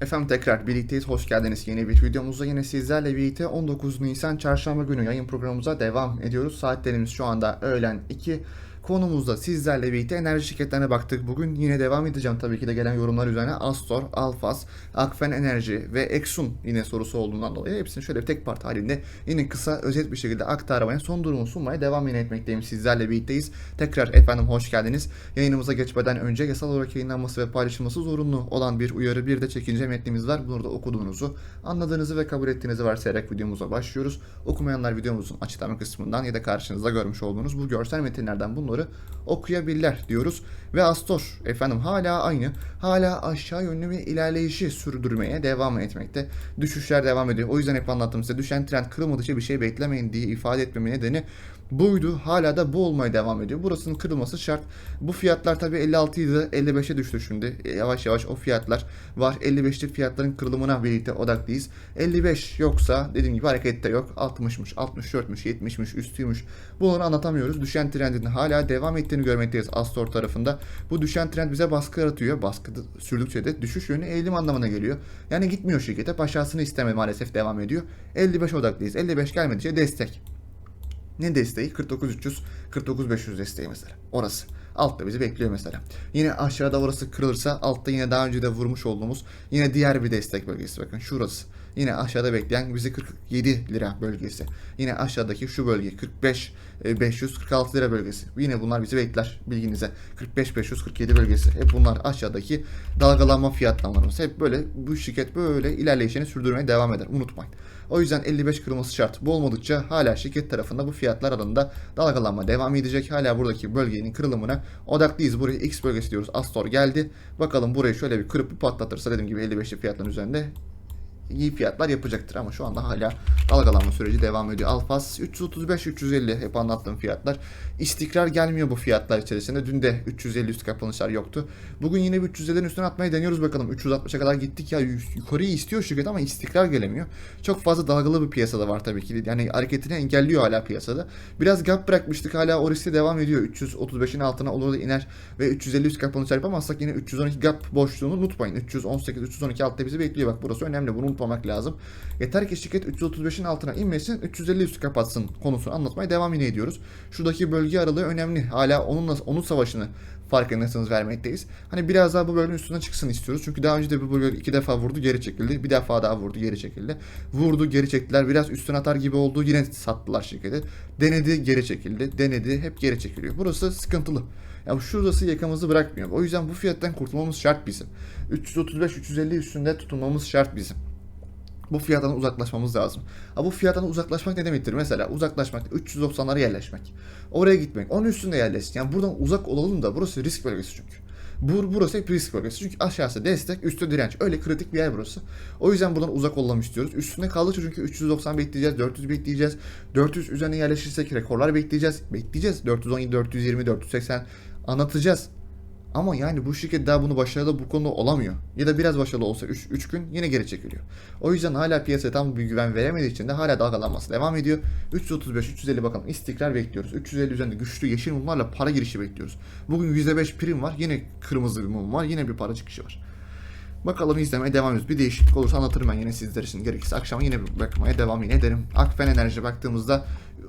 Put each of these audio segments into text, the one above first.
Efendim tekrar birlikteyiz. Hoş geldiniz yeni bir videomuzda. Yine sizlerle birlikte 19 Nisan Çarşamba günü yayın programımıza devam ediyoruz. Saatlerimiz şu anda öğlen 2. Konumuzda sizlerle birlikte enerji şirketlerine baktık. Bugün yine devam edeceğim tabii ki de gelen yorumlar üzerine. Astor, Alfas, Akfen Enerji ve Exxon yine sorusu olduğundan dolayı hepsini şöyle bir tek part halinde yine kısa özet bir şekilde aktarmaya, son durumu sunmaya devam yine etmekteyim. Sizlerle birlikteyiz. Tekrar efendim hoş geldiniz. Yayınımıza geçmeden önce yasal olarak yayınlanması ve paylaşılması zorunlu olan bir uyarı bir de çekince metnimiz var. Bunu da okuduğunuzu, anladığınızı ve kabul ettiğinizi varsayarak videomuza başlıyoruz. Okumayanlar videomuzun açıklama kısmından ya da karşınızda görmüş olduğunuz bu görsel metinlerden bunları okuyabilirler diyoruz. Ve Astor efendim hala aynı. Hala aşağı yönlü bir ilerleyişi sürdürmeye devam etmekte. Düşüşler devam ediyor. O yüzden hep anlattım size. Düşen trend kırılmadıkça bir şey beklemeyin diye ifade etmeme nedeni buydu. Hala da bu olmaya devam ediyor. Burasının kırılması şart. Bu fiyatlar tabii 56 idi 55'e düştü şimdi. E, Yavaş yavaş o fiyatlar var. 55'li fiyatların kırılımına birlikte odaklıyız. 55 yoksa dediğim gibi harekette yok. 60'mış, 64'müş, 70'miş, üstüymüş. Bunları anlatamıyoruz. Düşen trendin hala devam ettiğini görmekteyiz Astor tarafında. Bu düşen trend bize baskı yaratıyor. Baskı sürdükçe de düşüş yönü eğilim anlamına geliyor. Yani gitmiyor şirket. Hep aşağısını isteme maalesef devam ediyor. 55 odaklıyız. 55 gelmedikçe destek. Ne desteği? 49300, 49500 desteği mesela. Orası. Altta bizi bekliyor mesela. Yine aşağıda orası kırılırsa altta yine daha önce de vurmuş olduğumuz yine diğer bir destek bölgesi. Bakın şurası. Yine aşağıda bekleyen bizi 47 lira bölgesi. Yine aşağıdaki şu bölge 45 e, 546 lira bölgesi. Yine bunlar bizi bekler bilginize. 45 547 bölgesi. Hep bunlar aşağıdaki dalgalanma fiyatlanmalarımız. Hep böyle bu şirket böyle ilerleyişini sürdürmeye devam eder. Unutmayın. O yüzden 55 kırılması şart. Bu olmadıkça hala şirket tarafında bu fiyatlar arasında dalgalanma devam edecek. Hala buradaki bölgenin kırılımına odaklıyız. Buraya X bölgesi diyoruz. Astor geldi. Bakalım burayı şöyle bir kırıp bir patlatırsa dediğim gibi 55'li fiyatların üzerinde iyi fiyatlar yapacaktır. Ama şu anda hala dalgalanma süreci devam ediyor. Alfas 335-350 hep anlattığım fiyatlar. İstikrar gelmiyor bu fiyatlar içerisinde. Dün de 350 üstü kapanışlar yoktu. Bugün yine bir 350'lerin üstüne atmayı deniyoruz bakalım. 360'a kadar gittik ya yukarıyı istiyor şirket ama istikrar gelemiyor. Çok fazla dalgalı bir piyasada var tabii ki. Yani hareketini engelliyor hala piyasada. Biraz gap bırakmıştık hala o riskte devam ediyor. 335'in altına olur da iner ve 350 üst kapanışlar yapamazsak yine 312 gap boşluğunu unutmayın. 318-312 altta bizi bekliyor. Bak burası önemli. Bunu unutmamak lazım. Yeter ki şirket 335'in altına inmesin, 350 üstü kapatsın konusunu anlatmaya devam yine ediyoruz. Şuradaki bölge aralığı önemli. Hala onunla onun savaşını farkındaysanız vermekteyiz. Hani biraz daha bu bölgenin üstüne çıksın istiyoruz. Çünkü daha önce de bu bölge iki defa vurdu geri çekildi. Bir defa daha vurdu geri çekildi. Vurdu geri çektiler. Biraz üstüne atar gibi oldu. Yine sattılar şirketi. Denedi geri çekildi. Denedi hep geri çekiliyor. Burası sıkıntılı. Ya şurası yakamızı bırakmıyor. O yüzden bu fiyattan kurtulmamız şart bizim. 335-350 üstünde tutulmamız şart bizim bu fiyattan uzaklaşmamız lazım. Ha bu fiyattan uzaklaşmak ne demektir? Mesela uzaklaşmak 390'lara yerleşmek. Oraya gitmek. Onun üstünde yerleşsin. Yani buradan uzak olalım da burası risk bölgesi çünkü. Bur burası hep risk bölgesi. Çünkü aşağısı destek, üstü direnç. Öyle kritik bir yer burası. O yüzden buradan uzak olalım istiyoruz. Üstünde kaldıkça çünkü 390 bekleyeceğiz, 400 bekleyeceğiz. 400 üzerine yerleşirsek rekorlar bekleyeceğiz. Bekleyeceğiz. 417, 420, 480 anlatacağız. Ama yani bu şirket daha bunu başarılı bu konuda olamıyor. Ya da biraz başarılı olsa 3 gün yine geri çekiliyor. O yüzden hala piyasaya tam bir güven veremediği için de hala dalgalanması devam ediyor. 335-350 bakalım istikrar bekliyoruz. 350 üzerinde güçlü yeşil mumlarla para girişi bekliyoruz. Bugün %5 prim var. Yine kırmızı bir mum var. Yine bir para çıkışı var. Bakalım izlemeye devam ediyoruz. Bir değişiklik olursa anlatırım ben yine sizler için. Gerekirse akşam yine bakmaya devam yine ederim. Akfen Enerji baktığımızda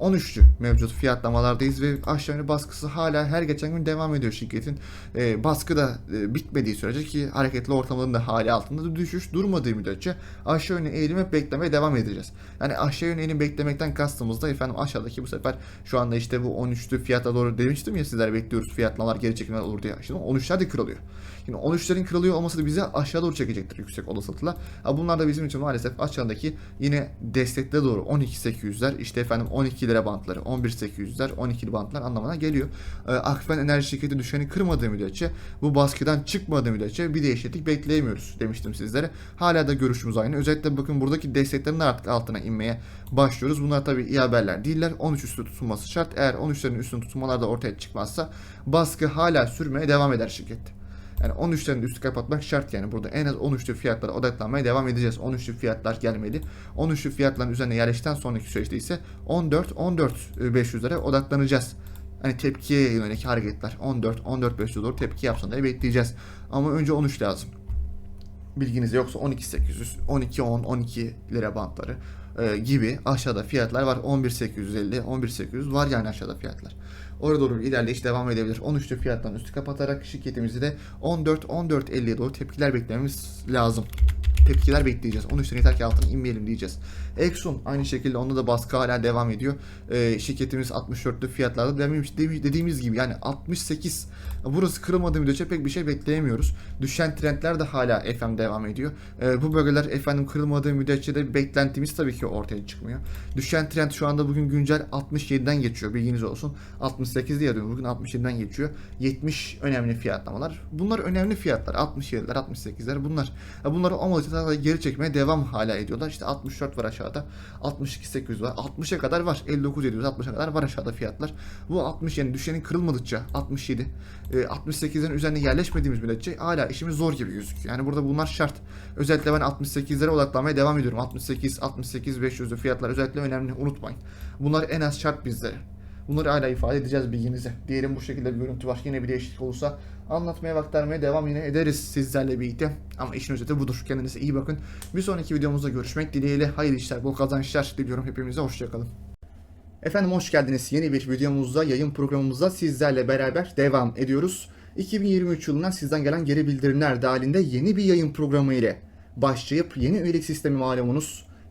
13'lü mevcut fiyatlamalardayız ve aşağı yönlü baskısı hala her geçen gün devam ediyor şirketin. E, baskı da e, bitmediği sürece ki hareketli ortamların da hali altında da düşüş durmadığı müddetçe aşağı yönlü eğilimi beklemeye devam edeceğiz. Yani aşağı yönlü eğilim beklemekten kastımızda efendim aşağıdaki bu sefer şu anda işte bu 13'lü fiyata doğru demiştim ya sizler bekliyoruz fiyatlamalar geri çekimler olur diye. Şimdi 13'ler de kırılıyor. Şimdi 13'lerin kırılıyor olması da bizi aşağı doğru çekecektir yüksek olasılıkla. Bunlar da bizim için maalesef aşağıdaki yine destekte doğru 12.800'ler işte efendim 12 lira bantları 11.800'ler 12 bantlar anlamına geliyor. Ee, Akfen Enerji Şirketi düşeni kırmadığı müddetçe bu baskıdan çıkmadığı müddetçe bir değişiklik bekleyemiyoruz demiştim sizlere. Hala da görüşümüz aynı. Özellikle bakın buradaki desteklerin artık altına inmeye başlıyoruz. Bunlar tabii iyi haberler değiller. 13 üstü tutulması şart. Eğer 13'lerin üstünü tutulmalar da ortaya çıkmazsa baskı hala sürmeye devam eder şirkette. Yani 13'lerin üstü kapatmak şart yani. Burada en az 13'lü fiyatlara odaklanmaya devam edeceğiz. 13'lü fiyatlar gelmeli. 13'lü fiyatların üzerine yerleştikten sonraki süreçte ise 14 14 500'lere odaklanacağız. Hani tepkiye yönelik hareketler 14 14 500'e doğru tepki yapsın diye bekleyeceğiz. Ama önce 13 lazım. bilginize yoksa 12800, 1210, 12 lira bantları e, gibi aşağıda fiyatlar var. 11850, 11800 var yani aşağıda fiyatlar. Oraya doğru ilerleyiş devam edebilir. 13'lü fiyattan üstü kapatarak şirketimizi de 14 14.50'ye doğru tepkiler beklememiz lazım. Tepkiler bekleyeceğiz. 13 lira yeter ki altına inmeyelim diyeceğiz. Exxon aynı şekilde onda da baskı hala devam ediyor. Ee, şirketimiz 64'lü fiyatlarda demiş, dediğimiz gibi yani 68 burası kırılmadığı müddetçe pek bir şey bekleyemiyoruz. Düşen trendler de hala FM devam ediyor. Ee, bu bölgeler efendim kırılmadığı müddetçe de beklentimiz tabii ki ortaya çıkmıyor. Düşen trend şu anda bugün güncel 67'den geçiyor bilginiz olsun. 68 diye diyorum bugün 67'den geçiyor. 70 önemli fiyatlamalar. Bunlar önemli fiyatlar. 67'ler 68'ler bunlar. Bunları olmadıkça da geri çekmeye devam hala ediyorlar. İşte 64 var aşağıda. 62 800 var. 60'a kadar var. 59 700 60'a kadar var aşağıda fiyatlar. Bu 60 yani düşenin kırılmadıkça 67 e, 68'lerin üzerine yerleşmediğimiz müddetçe hala işimiz zor gibi gözüküyor. Yani burada bunlar şart. Özellikle ben 68'lere odaklanmaya devam ediyorum. 68 68 500'lü fiyatlar özellikle önemli unutmayın. Bunlar en az şart bizlere. Bunları hala ifade edeceğiz bilginize. Diyelim bu şekilde bir görüntü var. Yine bir değişiklik olursa anlatmaya aktarmaya devam yine ederiz sizlerle birlikte. Ama işin özeti budur. Kendinize iyi bakın. Bir sonraki videomuzda görüşmek dileğiyle. Hayırlı işler, bol kazançlar diliyorum hepimize. Hoşçakalın. Efendim hoş geldiniz. Yeni bir videomuzda, yayın programımızda sizlerle beraber devam ediyoruz. 2023 yılından sizden gelen geri bildirimler dahilinde yeni bir yayın programı ile başlayıp yeni üyelik sistemi malumunuz,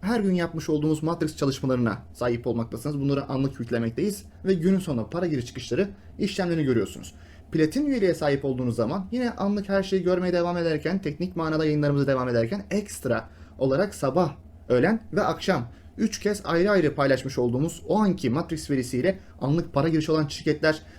Her gün yapmış olduğumuz Matrix çalışmalarına sahip olmaktasınız. Bunları anlık yüklemekteyiz ve günün sonunda para giriş çıkışları işlemlerini görüyorsunuz. Platin üyeliğe sahip olduğunuz zaman yine anlık her şeyi görmeye devam ederken, teknik manada yayınlarımıza devam ederken ekstra olarak sabah, öğlen ve akşam 3 kez ayrı ayrı paylaşmış olduğumuz o anki Matrix verisiyle anlık para girişi olan şirketler